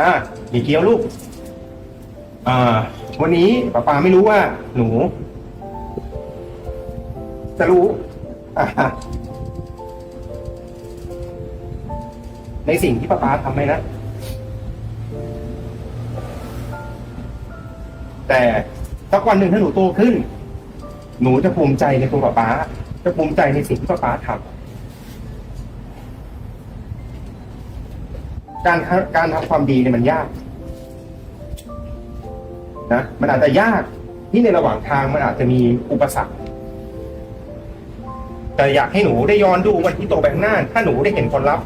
อ่าหมีเกียวลูก อ่า วันนี้ป้าปาไม่รู้ว่า หนู จะรู้อ่าในสิ่งที่ป้าปาทำไหมนะ แต่สักวันหนึ่งถ้าหนูโตขึ้น หนูจะภูมิใจในตัวป้าป๊าจะภูมิใจในสิ่งที่ป้าป๊าทำ การการทำความดีเนี่ยมันยากนะมันอาจจะยากที่ในระหว่างทางมันอาจจะมีอุปสรรค แต่อยากให้หนูได้ย้อนดูวันที่โตไปข้างหน้า ถ้าหนูได้เห็นผลลัพธ์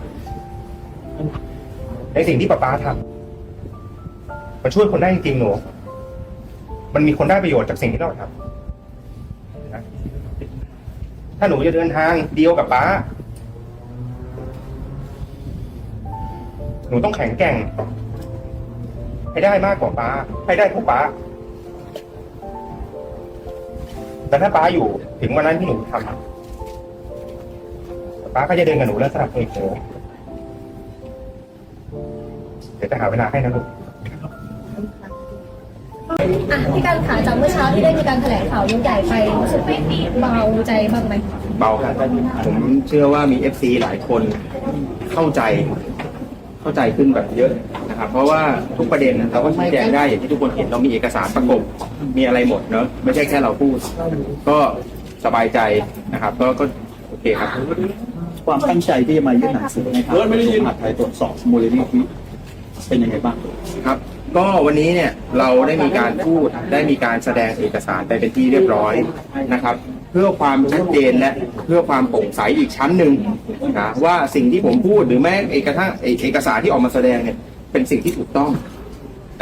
ในสิ่งที่ป้าป๊าทำมันช่วยคนได้จริงหนู มันมีคนได้ประโยชน์จากสิ่งที่เราทำถ้าหนูจะเดินทางเดียวกับป้า หนูต้องแข็งแกร่ง ให้ได้มากกว่าป้า ให้ได้เท่าป้าแต่ถ้าป้าอยู่ถึงวันนั้นที่หนูทำป้าก็จะเดินกับหนูแล้วสนับสนุนหนูเดี๋ยวจะหาเวลาให้นะลูกอะพี่การขาจากเมื่อเช้าที่ได้มีการแถลงข่าวยกใหญ่ไปรู้สึกเบาใจบ้างไหมเบาครับผมเชื่อว่ามี FC หลายคนเข้าใจ เข้าใจขึ้นแบบเยอะนะครับ เพราะว่าทุกประเด็นเราก็ชี้แจงได้อย่างที่ทุกคนเห็นเรามีเอกสารประกบมีอะไรหมดเนอะไม่ใช่แค่เราพูด ก็สบายใจนะครับ ก็ก็โอเคครับ ความตั้งใจที่จะมายื่นหนังสือในทางกระทรวงมหาดไทยตรวจสอบมูลนิธิเป็นยังไงบ้างครับก็วันนี้เนี่ยเราได้มีการพูดได้มีการแสดงเอกสารไปเป็นที่เรียบร้อยนะครับ เพื่อความชัดเจนและเพื่อความโปร่งใสอีกชั้นหนึ่งนะว่าสิ่งที่ผมพูดหรือแม้เอกสารเอกสารที่ออกมาแสดงเนี่ยเป็นสิ่งที่ถูกต้อง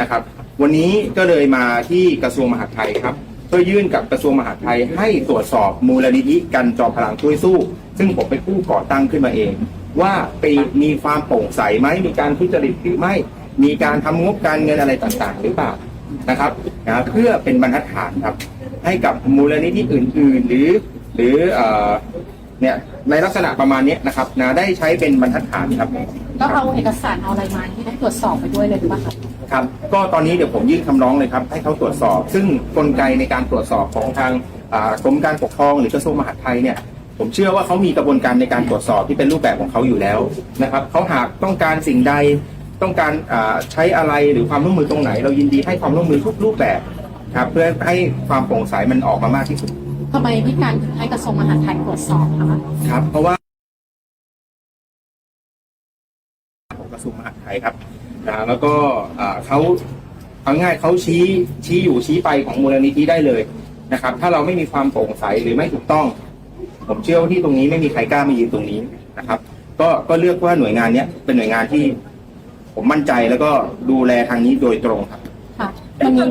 นะครับ วันนี้ก็เลยมาที่กระทรวงมหาดไทยครับเพื่อยื่นกับกระทรวงมหาดไทยให้ตรวจสอบมูลนิธิกันจอมพลังช่วยสู้ ซึ่งผมเป็นผู้ก่อตั้งขึ้นมาเอง ว่าไปมีความโปร่งใสไหมมีการทุจริตหรือไม่ มีการทำงบการเงินอะไรต่างๆ หรือเปล่านะครับนะเพื่อเป็นบรรทัดฐานครับ ให้กับมูลนิธิอื่น ๆ หรือหรือเอ่อเนี่ยในลักษณะประมาณเนี้ยนะครับนะได้ใช้เป็นบรรทัดฐานครับก็เอาเอกสารเอาอะไรมาที่ได้ตรวจสอบไปด้วยเลยหรือเปล่าคะครับก็ตอนนี้เดี๋ยวผมยื่นคำร้องเลยครับให้เขาตรวจสอบ ซึ่งกลไกในการตรวจสอบของทางอ่ากรมการปกครองหรือกระทรวงมหาดไทยเนี่ยผมเชื่อว่าเขามีกระบวนการในการตรวจสอบที่เป็นรูปแบบของเขาอยู่แล้วนะครับเขาหากต้องการสิ่งใดต้องการอ่าใช้อะไรหรือความร่วมมือตรงไหน เรายินดีให้ความร่วมมือทุกรูปแบบ ครับ เพื่อให้ความโปร่งใสมันออกมามากที่สุด ทำไมพี่การถึงให้กระทรวงมหาดไทยตรวจสอบคะครับ เพราะว่าของกระทรวงมหาดไทยครับนะแล้วก็อ่าเขาเอาง่ายเขาชี้ชี้อยู่ชี้ไปของมูลนิธิได้เลยนะครับ ถ้าเราไม่มีความโปร่งใสหรือไม่ถูกต้อง ผมเชื่อว่าที่ตรงนี้ไม่มีใครกล้ามายืนตรงนี้นะครับ ก็ก็เลือกว่าหน่วยงานเนี้ยเป็นหน่วยงานที่ ผมมั่นใจแล้วก็ดูแลทางนี้โดยตรงครับ ค่ะ มันมี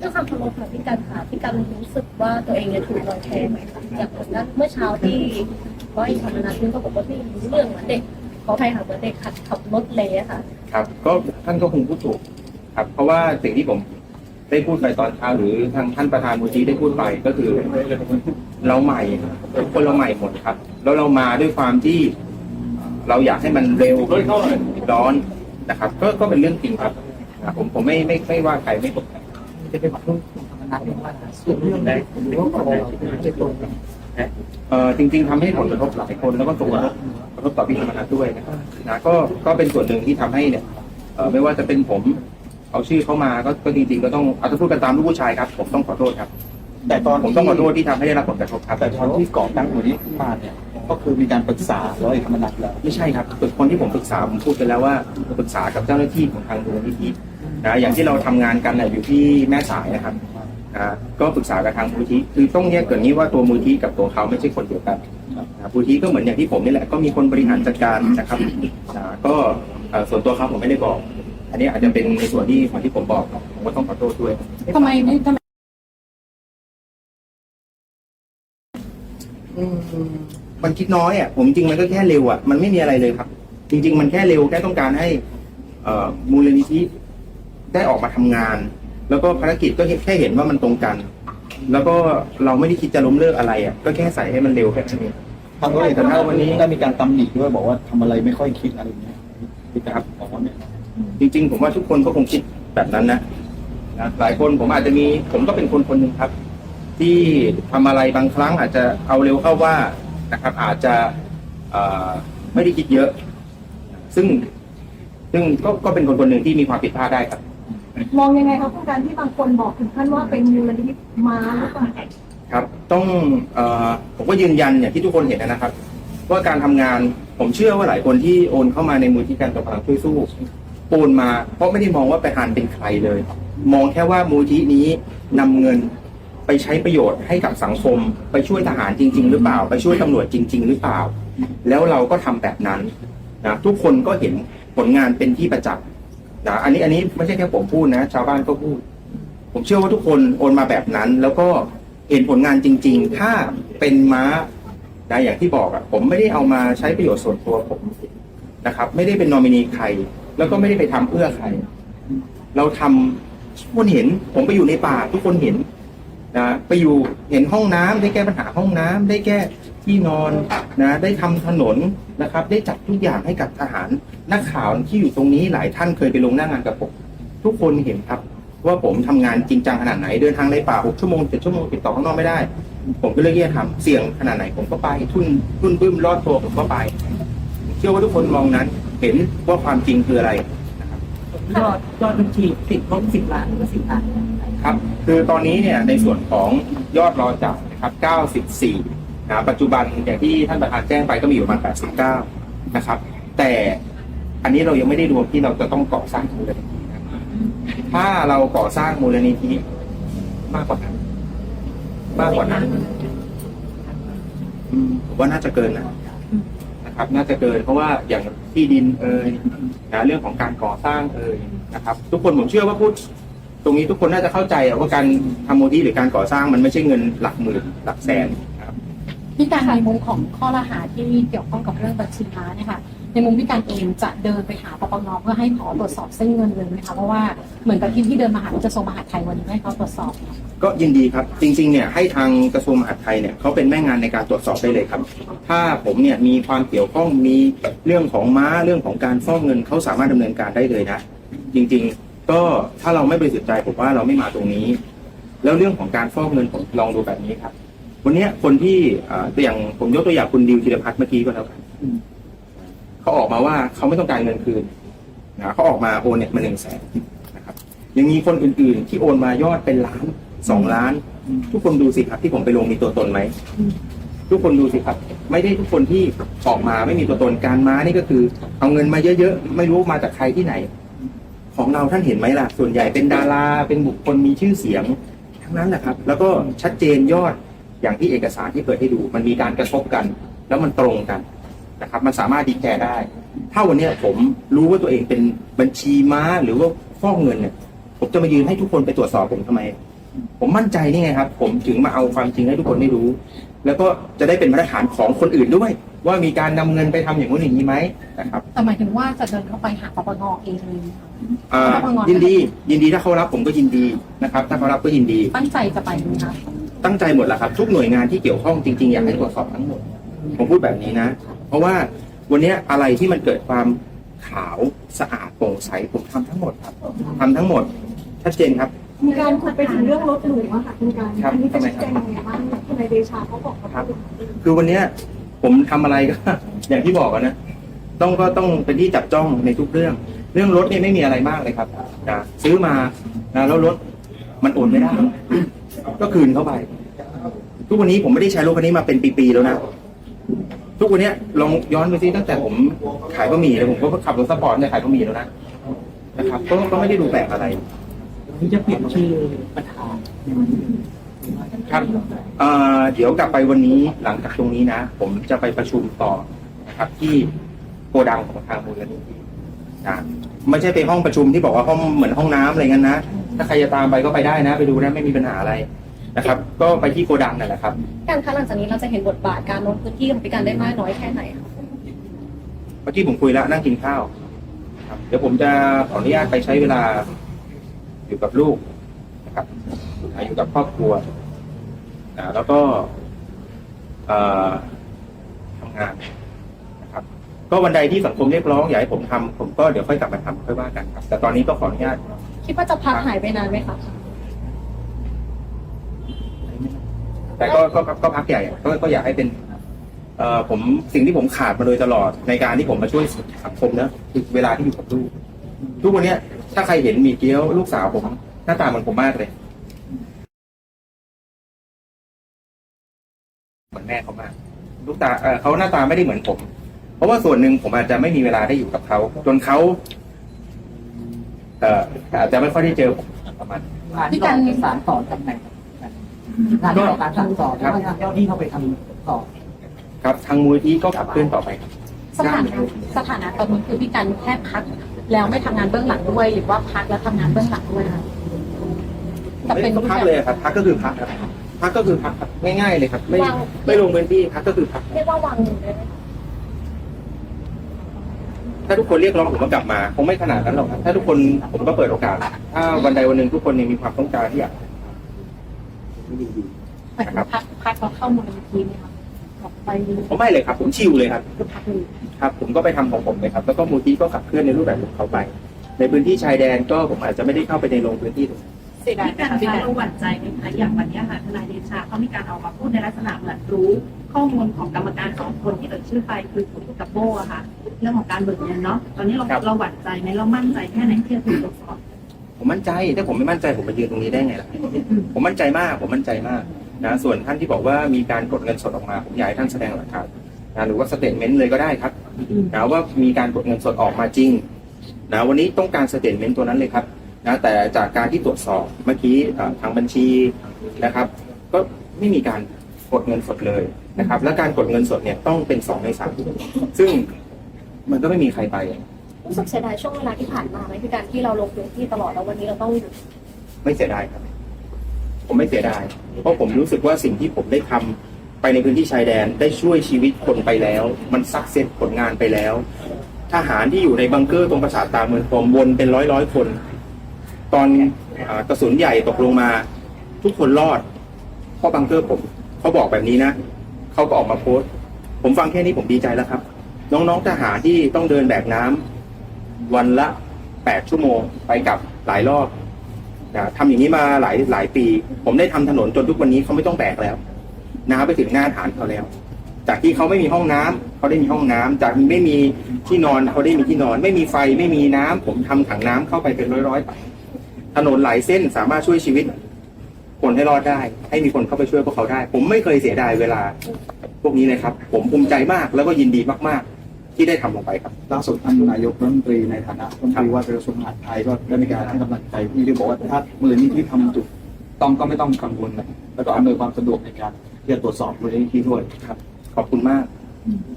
ด้วยความเคารพค่ะพี่การค่ะพี่การรู้สึกว่าตัวเองเนี่ยถูกลอยแพไหมคะอย่างนั้นเมื่อเช้าที่ร้อยธรรมนัฐนี่ก็บอกว่าไม่รู้เรื่องเหมือนเด็กขออภัยค่ะเหมือนเด็กขัดขับรถเลยอะค่ะ ครับก็ท่านก็คงพูดถูกครับเพราะว่าสิ่งที่ผมได้พูดไปตอนเช้าหรือทางท่านประธานมูลที่ได้พูดไปก็คือ เราใหม่คนเราใหม่หมดครับ แล้วเรามาด้วยความที่เราอยากให้มันเร็วร้อนนะครับ ก็ก็เป็นเรื่องจริงครับ ผมผมไม่ไม่ไม่ว่าใครไม่กดใคร จะเป็นเรื่องธรรมนัฐว่าส่วนเรื่องใดหรือว่าพอจะตรงกันเอ่อจริง ๆทำให้ผลกระทบหลายคนแล้วก็ส่งผลกระทบต่อพี่ธรรมนัฐด้วยนะครับนะก็ก็เป็นส่วนหนึ่งที่ทำให้เนี่ยเอ่อไม่ว่าจะเป็นผมเอาชื่อเข้ามาก็ก็จริงๆก็ต้องเอาถ้าพูดกันตามลูกผู้ชายครับ ผมต้องขอโทษครับ แต่ตอนผมต้องขอโทษที่ทำให้ได้รับผลกระทบครับแต่ตอนที่ก่อตั้งมูลนิธิขึ้นมาเนี่ยก็คือมีการปรึกษาร้อยธรรมนัฐแล้วไม่ใช่ครับคือคนที่ผมปรึกษาผมพูดไปแล้วว่าปรึกษากับเจ้าหน้าที่ของทางมูลนิธิ นะอย่างที่เราทำงานกันเนี่ยอยู่ที่แม่สายนะครับนะก็ปรึกษากับทางมูลนิธิคือต้องแยกก่อนนี้ว่าตัวมูลนิธิกับตัวเขาไม่ใช่คนเดียวกันนะมูลนิธิก็เหมือนอย่างที่ผมนี่แหละก็มีคนบริหารจัดการนะครับนะก็เอ่อส่วนตัวเขาผมไม่ได้บอก อันนี้อาจจะเป็นในส่วนที่ของที่ผมบอกผมก็ต้องขอโทษด้วยทำไมไม่ทำไมอืมมันคิดน้อยอะผมจริงมันก็แค่เร็วอะมันไม่มีอะไรเลยครับ จริง ๆ มันแค่เร็วแค่ต้องการให้เอ่อมูลนิธิ ได้ออกมาทำงาน แล้วก็ภารกิจก็แค่เห็นว่ามันตรงกัน แล้วก็เราไม่ได้คิดจะล้มเลิกอะไรอะก็แค่ใส่ให้มันเร็วแค่นั้นเองทางร้อยแต่ถ้าวันนี้ได้มีการตำหนิด้วยบอกว่าทำอะไรไม่ค่อยคิดอะไรอย่างเงี้ยที่นะครับบอกว่าเนี่ยจริง ๆ ผมว่าทุกคนก็คงคิดแบบนั้นนะนะหลายคนผมอาจจะมีผมก็เป็นคนคนหนึ่งครับ ที่ทำอะไรบางครั้งอาจจะเอาเร็วเข้าว่านะครับ อาจจะเอ่อไม่ได้คิดเยอะ ซึ่งซึ่งก็ก็เป็นคนคนหนึ่งที่มีความผิดพลาดได้ครับ มองยังไงครับผู้การที่บางคนบอกถึงขั้นว่าเป็นมูลนิธิม้าหรือเปล่าครับ ต้องเออผมก็ยืนยันอย่างที่ทุกคนเห็นนะครับ ว่าการทำงานผมเชื่อว่าหลายคนที่โอนเข้ามาในมูลที่การต่อพลังช่วยสู้โอนมา เพราะไม่ได้มองว่าไปหานเป็นใครเลย มองแค่ว่ามูลที่นี้นำเงินไปใช้ประโยชน์ให้กับสังคม ไปช่วยทหารจริง ๆ หรือเปล่า ไปช่วยตำรวจจริง ๆ หรือเปล่า แล้วเราก็ทำแบบนั้นนะทุกคนก็เห็นผลงานเป็นที่ประจักษ์ นะอันนี้อันนี้ไม่ใช่แค่ผมพูดนะ ชาวบ้านก็พูด ผมเชื่อว่าทุกคนโอนมาแบบนั้น แล้วก็เห็นผลงานจริง ๆ ถ้าเป็นม้านะอย่างที่บอกอะผมไม่ได้เอามาใช้ประโยชน์ส่วนตัวผมนะครับ ไม่ได้เป็นนอมินีใคร แล้วก็ไม่ได้ไปทำเพื่อใคร เราทำทุกคนเห็น ผมไปอยู่ในป่า ทุกคนเห็นนะไปอยู่เห็นห้องน้ำได้แก้ปัญหาห้องน้ำได้แก้ ที่นอนนะได้ทำถนนนะครับ ได้จัดทุกอย่างให้กับทหารนักข่าวที่อยู่ตรงนี้หลายท่านเคยไปลงหน้างานกับผมทุกคนเห็นครับ ว่าผมทำงานจริงจังขนาดไหนเดินทางในป่าหกชั่วโมงเจ็ดชั่วโมงติดต่อข้างนอกไม่ได้ ผมก็เลือกที่จะทำเสี่ยงขนาดไหนผมก็ไปทุนทุนบึ้มรอดตัวผมก็ไปเชื่อว่าทุกคนมองนั้นเห็นว่าความจริงคืออะไรยอดยอดบัญชีติดลบสิบล้านหรือว่าสิบล้านครับ คือตอนนี้เนี่ยในส่วนของยอดรอจับนะครับ94 นะปัจจุบันอย่างที่ท่านประธานแจ้งไปก็มีอยู่ประมาณ 89 นะครับ แต่อันนี้เรายังไม่ได้รวมที่เราจะต้องก่อสร้างมูลนิธินะถ้าเราก่อสร้างมูลนิธิมากกว่านั้นมากกว่านั้นอืมผมว่าน่าจะเกินนะนะครับ น่าจะเกินเพราะว่าอย่างที่ดินเอ่ยนะเรื่องของการก่อสร้างเอ่ยนะครับ ทุกคนผมเชื่อว่าพูดตรงนี้ทุกคนน่าจะเข้าใจว่าการทำโมดีหรือการก่อสร้างมันไม่ใช่เงินหลักหมื่นหลักแสน พี่การในมุมของข้อละหาที่เกี่ยวข้องกับเรื่องบัญชีม้าเนี่ยค่ะในมุมพี่การเองจะเดินไปหาปปงเพื่อให้ขอตรวจสอบเส้นเงินเลยไหมคะเพราะว่าเหมือนกับที่ที่เดินมาหากระทรวงมหาดไทยวันนี้ให้เขาตรวจสอบ ก็ยินดีครับ จริงๆเนี่ยให้ทางกระทรวงมหาดไทยเนี่ยเขาเป็นแม่งานในการตรวจสอบได้เลยครับ ถ้าผมเนี่ยมีความเกี่ยวข้องมีเรื่องของม้าเรื่องของการฟอกเงินเขาสามารถดำเนินการได้เลยนะ จริงๆก็ถ้าเราไม่บริสุทธิ์ใจผมว่าเราไม่มาตรงนี้ แล้วเรื่องของการฟอกเงินผมลองดูแบบนี้ครับ วันเนี้ยคนที่อ่าตัวอย่างผมยกตัวอย่างคุณดิวธีรพัฒน์เมื่อกี้ก็แล้วกันเขาออกมาว่าเขาไม่ต้องการเงินคืนนะเขาออกมาโอนเนี่ยมาหนึ่งแสนนะครับ ยังมีคนอื่นๆ ที่โอนมายอดเป็นล้านสองล้าน ทุกคนดูสิครับที่ผมไปลงมีตัวตนไหมทุกคนดูสิครับ ไม่ได้ทุกคนที่ออกมาไม่มีตัวตนการม้านี่ก็คือ เอาเงินมาเยอะๆ ไม่รู้มาจากใครที่ไหน ของเราท่านเห็นไหมล่ะ ส่วนใหญ่เป็นดาราเป็นบุคคลมีชื่อเสียง ทั้งนั้นแหละครับ แล้วก็ชัดเจนยอด อย่างที่เอกสารที่เปิดให้ดู มันมีการกระทบกัน แล้วมันตรงกันนะครับ มันสามารถดีแคร์ได้ ถ้าวันเนี้ยผมรู้ว่าตัวเองเป็นบัญชีม้าหรือว่าฟอกเงินเนี่ย ผมจะมายืนให้ทุกคนไปตรวจสอบผมทำไม ผมมั่นใจนี่ไงครับ ผมถึงมาเอาความจริงให้ทุกคนได้รู้ แล้วก็จะได้เป็นมาตรฐานของคนอื่นด้วย ว่ามีการนำเงินไปทำอย่างนู้นอย่างนี้ไหมนะครับแต่หมายถึงว่าจะเดินเข้าไปหาปปงเองเลยไหมคะอ่ายินดี ยินดีถ้าเขารับผมก็ยินดีนะครับ ถ้าเขารับก็ยินดีตั้งใจจะไปไหมคะ ตั้งใจหมดแหละครับ ทุกหน่วยงานที่เกี่ยวข้องจริงๆอยากให้ตรวจสอบทั้งหมด ผมพูดแบบนี้นะ เพราะว่าวันเนี้ยอะไรที่มันเกิดความขาวสะอาดโปร่งใสผมทำทั้งหมดครับทำทั้งหมดชัดเจนครับ มีการคุยไปถึงเรื่องรถหรูอะค่ะคุณการครับ อันนี้จะทำไมชี้ครับแจงยังไงบ้างทนายเดชาเขาบอกครับคือวันเนี้ยผมทำอะไรก็ อย่างที่บอกอะนะ ต้องก็ต้องเป็นที่จับจ้องในทุกเรื่อง เรื่องรถเนี่ยไม่มีอะไรมากเลยครับนะซื้อมานะแล้วรถมันโอนไม่ได้ ก็คืนเข้าไป ทุกวันนี้ผมไม่ได้ใช้รถคันนี้มาเป็นปีๆแล้วนะทุกวันเนี้ยลองย้อนไปซิตั้งแต่ผมขายบะหมี่แล้วผมก็ขับรถสปอร์ตเนี่ยขายบะหมี่แล้วนะนะครับก็ก็ไม่ได้ดูแปลกอะไรที่จะเปลี่ยนชื่อประธานครับเอ่อเดี๋ยวกลับไปวันนี้หลังจากตรงนี้นะ ผมจะไปประชุมต่อนะครับที่โกดังของทางมูลนิธินะไม่ใช่ไปห้องประชุมที่บอกว่าห้องเหมือนห้องน้ำอะไรเงี้ยนะ ถ้าใครจะตามไปก็ไปได้นะ ไปดูนะไม่มีปัญหาอะไรนะครับ ก็ไปที่โกดังนั่นแหละครับ การคะหลังจากนี้เราจะเห็นบทบาทการลงพื้นที่ของพิการได้มากน้อยแค่ไหนคะเมื่อกี้ผมคุยแล้วนั่งกินข้าวครับเดี๋ยวผมจะขออนุญาตไปใช้เวลา อยู่กับลูกนะครับอยู่กับครอบครัวนะแล้วก็เอ่อทำงานนะครับ ก็วันใดที่สังคมเรียกร้องอยากให้ผมทำผมก็เดี๋ยวค่อยกลับมาทำค่อยว่ากันครับ แต่ตอนนี้ก็ขออนุญาต คิดว่าจะพักหายไปนานไหมคะแต่ก็ก็ก็ก็พักใหญ่อะก็ก็อยากให้เป็นเอ่อผมสิ่งที่ผมขาดมาโดยตลอดในการที่ผมมาช่วยสังคมนะคือเวลาที่อยู่กับลูกทุกวันเนี้ย ถ้าใครเห็นหมีเกี้ยวลูกสาวผม หน้าตาเหมือนผมมากเลยเหมือนแม่เขามากลูกตาเอ่อเขาหน้าตาไม่ได้เหมือนผม เพราะว่าส่วนหนึ่งผมอาจจะไม่มีเวลาได้อยู่กับเขา จนเขา เอ่ออาจจะไม่ค่อยได้เจอผมประมาณ งานที่เราสารต่อจากไหนงานที่เราการสารต่อแล้วงานเจ้าที่เขาไปทำต่อ ครับทางมูลที่ก็ขับเคลื่อนต่อไปครับสถานะสถานะตอนนี้คือพี่กันแค่พัก แล้วไม่ทำงานเบื้องหลังด้วย หรือว่าพักแล้วทำงานเบื้องหลังด้วยคะ แต่เป็น ก็พักเลยครับพักก็คือพักครับพักก็คือพักครับง่ายๆเลยครับ ไม่วางไม่ลงพื้นที่พักก็คือพัก เรียกว่าวางมือได้ไหมคะ ถ้าทุกคนเรียกร้องผมก็กลับมาคงไม่ขนาดนั้นหรอกครับถ้าทุกคนผมก็เปิดโอกาส ถ้าวันใดวันหนึ่งทุกคนยังมีความต้องการที่อยากผมยินดีหมายถึงพักพักแล้วเข้ามูลนิธิไหมคะออกไปผมไม่เลยครับ ผมชิลเลยครับคือพักเลยครับ ผมก็ไปทำของผมเลยครับ แล้วก็มูลที่ก็ขับเคลื่อนในรูปแบบของเขาไป ในพื้นที่ชายแดนก็ผมอาจจะไม่ได้เข้าไปในลงพื้นที่ตรงนั้นเสียดายที่การค่ะพี่คะกันเราหวั่นใจไหมคะอย่างวันเนี้ยค่ะทนายเดชาเขามีการออกมาพูดในลักษณะเหมือนรู้ ข้อมูลของกรรมการสองคนที่เอ่ยชื่อไปคือคุณกับโบอะค่ะ เรื่องของการเบิกเงินเนาะตอนนี้เราเราหวั่นใจไหมเรามั่นใจแค่ไหนที่จะถูกตรวจสอบผมมั่นใจถ้าผมไม่มั่นใจผมมายืนตรงนี้ได้ไงล่ะผมมั่นใจมาก ผมมั่นใจมากนะ ส่วนท่านที่บอกว่ามีการกดเงินสดออกมา ผมอยากให้ท่านแสดงหลักฐานนะหรือว่าสเตทเมนต์เลยก็ได้ครับนะว่ามีการกดเงินสดออกมาจริงนะวันนี้ต้องการสเตทเมนต์ตัวนั้นเลยครับนะแต่จากการที่ตรวจสอบเมื่อกี้เอ่อทางบัญชีนะครับ ก็ไม่มีการ กดเงินสดเลยนะครับ และการกดเงินสดเนี่ยต้องเป็นสองในสามซึ่งมันก็ไม่มีใครไป รู้สึกเสียดายช่วงเวลาที่ผ่านมาไหมพี่การที่เราลงพื้นที่ตลอดแล้ววันนี้เราต้องหยุดไม่เสียดายครับ ผมไม่เสียดาย เพราะผมรู้สึกว่าสิ่งที่ผมได้ทำไปในพื้นที่ชายแดนได้ช่วยชีวิตคนไปแล้ว มันสักเซสผลงานไปแล้ว ทหารที่อยู่ในบังเกอร์ตรงปราสาทตาเมืองพรมวนเป็นร้อยร้อยๆคน ตอนอากระสุนใหญ่ตกลงมา ทุกคนรอดเพราะบังเกอร์ผม เขาบอกแบบนี้นะเขาก็ออกมาโพสต์ ผมฟังแค่นี้ผมดีใจแล้วครับ น้องๆทหารที่ต้องเดินแบกน้ำวันละแปดชั่วโมงไปกลับหลายรอบนะทำอย่างนี้มาหลายหลายปี ผมได้ทำถนนจนทุกวันนี้เขาไม่ต้องแบกแล้วน้ำไปถึงหน้าฐานเขาแล้ว จากที่เขาไม่มีห้องน้ำเขาได้มีห้องน้ำจากไม่มีที่นอนเขาได้มีที่นอน ไม่มีไฟไม่มีน้ำผมทำถังน้ำเข้าไปเป็นร้อยๆถนนหลายเส้นสามารถช่วยชีวิต คนให้รอดได้ ให้มีคนเข้าไปช่วยพวกเขาได้ ผมไม่เคยเสียดายเวลา พวกนี้เลยครับ ผมภูมิใจมากแล้วก็ยินดีมากๆ ที่ได้ทำลงไปครับ ล่าสุดท่านนายกรัฐมนตรีในฐานะรัฐมนตรีว่าการกระทรวงมหาดไทยก็ได้มีการให้กำลังใจพี่ด้วยบอกว่าถ้ามูลนิธิทำถูกต้องก็ไม่ต้องกังวลนะแล้วก็อำนวยความสะดวกในการที่จะตรวจสอบมูลนิธิด้วยครับ ขอบคุณมาก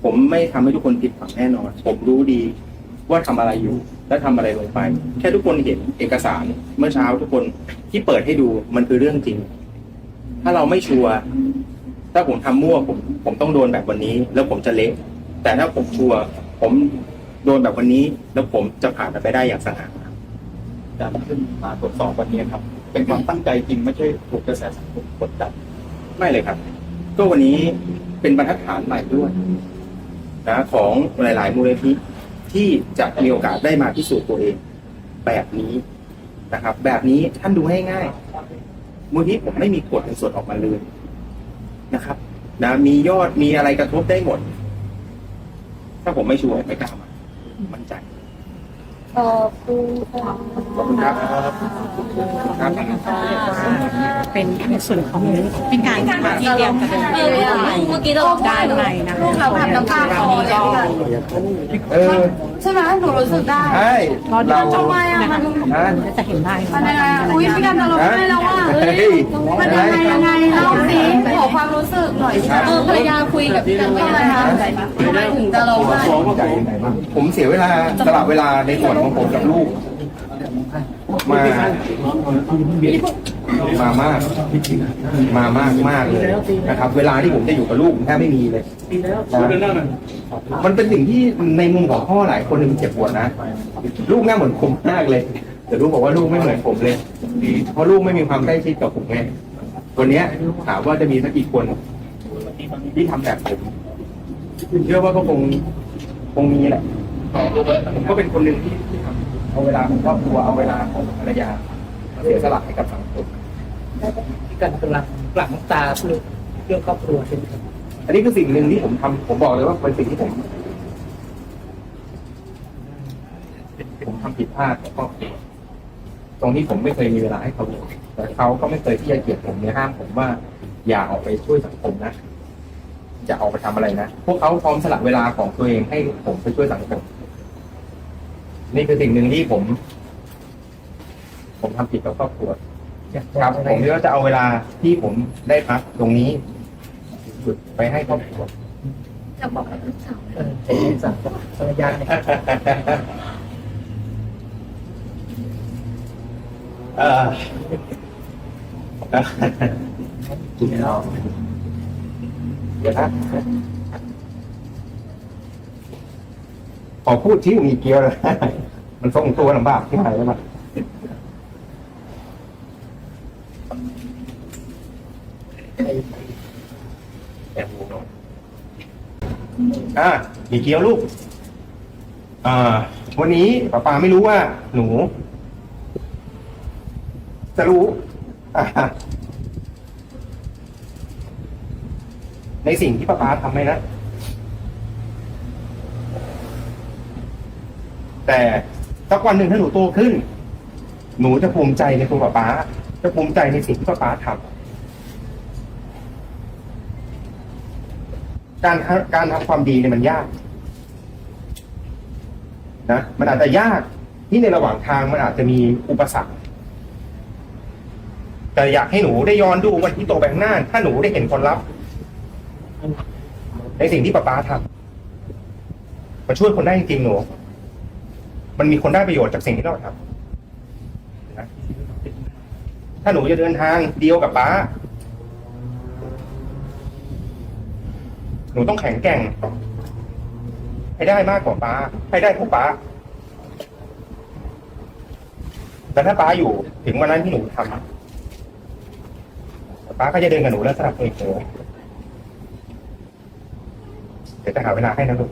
ผมไม่ทำให้ทุกคนผิดหวังแน่นอน ผมรู้ดีว่าทำอะไรอยู่ และทำอะไรลงไป แค่ทุกคนเห็นเอกสารเมื่อเช้าทุกคนที่เปิดให้ดูมันคือเรื่องจริง ถ้าเราไม่ชัวร์ถ้าผมทำมั่วผมผมต้องโดนแบบวันนี้ แล้วผมจะเละแต่ถ้าผมชัวร์ผมโดนแบบวันนี้ แล้วผมจะผ่านมันไปได้อย่างสง่าการขึ้นมาตรวจสอบวันนี้ครับ เป็นความตั้งใจจริงไม่ใช่ถูกกระแสสังคมกดดันไม่เลยครับ ก็วันนี้เป็นบรรทัดฐานใหม่ด้วยนะของหลาย ๆ มูลนิธิ ที่จะมีโอกาสได้มาพิสูจน์ตัวเอง แบบนี้นะครับ แบบนี้ท่านดูให้ง่ายมูลนี้ผมไม่มีกฎในส่วนออกมาเลยนะครับ นะมียอดมีอะไรกระทบได้หมด ถ้าผมไม่ชัวร์ไม่กล้ามามั่นใจ อ่อคุณค่ะขอบคุณครับครับเป็นในส่วนของพี่การที่เดียวกันเออเมื่อกี้เราด้านในนะลูกเราทำน้ำตาคลอเลยพี่การเออใช่ไหมหนูรู้สึกได้ใช่เราทำไมอะมันนะจะเห็นได้มันยังไงอะอุ้ยพี่กันจะร้องไห้แล้วว่าเฮ้ยมันยังไงยังไงเล่าสิขอความรู้สึกหน่อยค่ะเออภรรยาคุยกับพี่กันว่าอะไรคะทำไมถึงจะร้องไห้ผมเสียเวลาสลับเวลาในส่วนของผมกับลูก มามามาก มามากมากเลยนะครับ เวลาที่ผมจะอยู่กับลูกแทบไม่มีเลยนะมันเป็นสิ่งที่ในมุมของพ่อหลายคนมันเจ็บปวดนะ ลูกหน้าเหมือนผมมากเลย แต่ลูกบอกว่าลูกไม่เหมือนผมเลย เพราะลูกไม่มีความใกล้ชิดกับผมไงวันนี้ถามว่าจะมีสักกี่คนที่ทำแบบผมเชื่อว่าก็คงคงมีแหละก็เป็นคนหนึ่งที่ เอาเวลาของครอบครัวเอาเวลาของภรรยามาเสียสละให้กับสังคมพี่กันกำลังหลั่งน้ำตาเพื่อเพื่อครอบครัวใช่ไหมครับอันนี้คือสิ่งหนึ่งที่ผมทำผมบอกเลยว่าเป็นสิ่งที่ผมผมทำผิดพลาดกับครอบครัวตรงที่ผมไม่เคยมีเวลาให้เขาเลยแต่เขาก็ไม่เคยที่จะเกลียดผมเนี่ยห้ามผมว่า อย่าออกไปช่วยสังคมนะจะออกไปทำอะไรนะพวกเขาพร้อมสละเวลาของตัวเองให้ผมไปช่วยสังคม นี่คือสิ่งหนึ่งที่ผม ผมทำผิดกับครอบครัวครับผมคิดว่าจะเอาเวลาที่ผมได้พักตรงนี้หยุดไปให้ครอบครัวจะบอกกับลูกสาวเออเป็นที่สั่งภรรยาเนี่ยเออกินไม่ออกเดี๋ยวนะพ อพูดชื่อมีเกียวเลยมันทรงตัวลำบากที่ไหนแล้วมั้ยแอบงูหน่อยอ่ามีเกียวลูกอ่าวันนี้ป้าปาไม่รู้ว่า หนู จะรู้ในสิ่งที่ป้าปาทำไหมนะ แต่สักวันหนึ่งถ้าหนูโตขึ้น หนูจะภูมิใจในตัวป้าปาจะภูมิใจในสิ่งที่ป้าปาทำการการทำความดีเนี่ยมันยากนะมันอาจจะยากที่ในระหว่างทางมันอาจจะมีอุปสรรคแต่อยากให้หนูได้ย้อนดูวันที่โตไปข้างหน้า ถ้าหนูได้เห็นผลลัพธ์ในสิ่งที่ป้าป้าทำมันช่วยคนได้จริงๆหนู มันมีคนได้ประโยชน์จากสิ่งที่เราทำถ้าหนูจะเดินทางเดียวกับป้า หนูต้องแข็งแกร่ง ให้ได้มากกว่าป้า ให้ได้เท่าป้า แต่ถ้าป้าอยู่ถึงวันนั้นที่หนูทำป้าก็จะเดินกับหนูแล้วสลับเองเลยเดี๋ยวจะหาเวลาให้นะลูก